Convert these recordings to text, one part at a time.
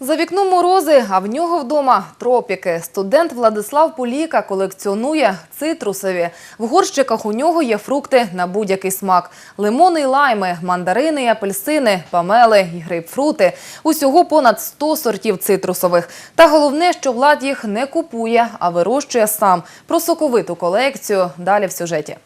За вікном морози, а в нього вдома тропіки. Студент Владислав Поліка колекціонує цитрусові. В горщиках у нього є фрукти на будь-який смак: лимони й лайми, мандарини й апельсини, памели й грейпфрути. Усього понад 100 сортів цитрусових. Та головне, що Влад їх не купує, а вирощує сам. Про соковиту колекцію далі в сюжеті.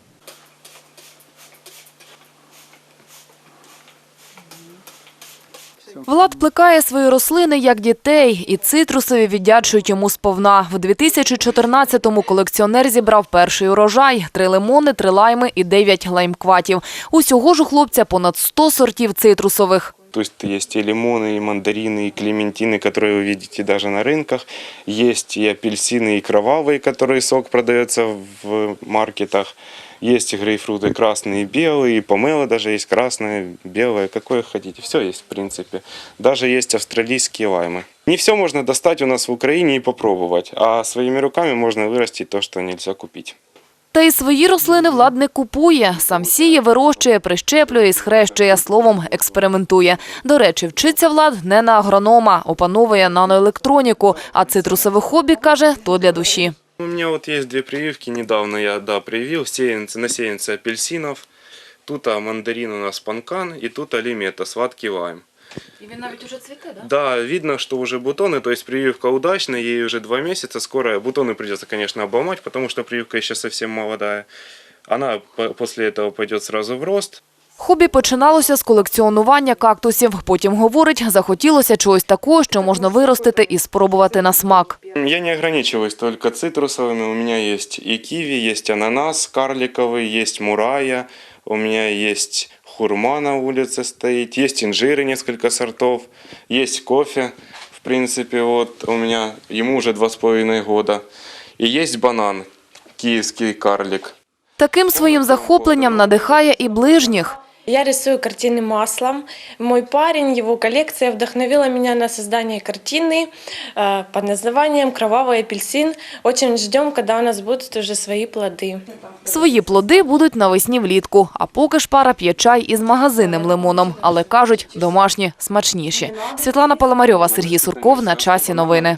Влад плекає свої рослини як дітей, і цитрусові віддячують йому сповна. В 2014-му колекціонер зібрав перший урожай – три лимони, три лайми і дев'ять лаймкватів. Усього ж у хлопця понад 100 сортів цитрусових. То есть есть и лимоны, и мандарины, и клементины, которые вы видите даже на рынках. Есть и апельсины, и кровавые, которые сок продается в маркетах. Есть и грейпфруты красные и белые, и помело даже есть красное, белое, какое хотите. Все есть в принципе. Даже есть австралийские лаймы. Не все можно достать у нас в Украине и попробовать, а своими руками можно вырастить то, что нельзя купить. Та й свої рослини Влад не купує. Сам сіє, вирощує, прищеплює і схрещує, словом, експериментує. До речі, вчиться Влад не на агронома, опановує наноелектроніку, а цитрусове хобі, каже, то для душі. У меня вот есть две прививки, недавно я, да, привил, сеянцы, на сеянцы апельсинов. Тут мандарин у нас панкан, и тут алимета, сладкий лайм. І він навіть уже цвіте, так? Да, видно, что уже бутоны, то есть прививка удачная, ей уже два месяца, скоро бутоны придется, конечно, обломать, потому что прививка еще совсем молодая. Она по- после этого пойдет сразу в рост. Хобі починалося з колекціонування кактусів. Потім, говорить, захотілося чогось такого, що можна виростити і спробувати на смак. Я не ограничиваюсь только цитрусовыми, у меня есть и киви, есть ананас карликовый, есть мурая, у меня есть хурма на улице стоит, есть инжиры несколько сортов, есть кофе, в принципе, вот у меня, ему уже два с половиной года, и есть банан, киевский карлик. Таким своїм захопленням надихає і ближніх. Я рисую картины маслом. Мой парень, его коллекция вдохновила меня на создание картины э, под названием «Кровавый апельсин». Очень ждем, когда у нас будут уже свои плоды. Свої плоди будуть навесні влітку, а поки ж пара п'є чай із магазинним лимоном, але кажуть, домашні смачніші. Світлана Паламарьова, Сергій Сурков. На часі новини.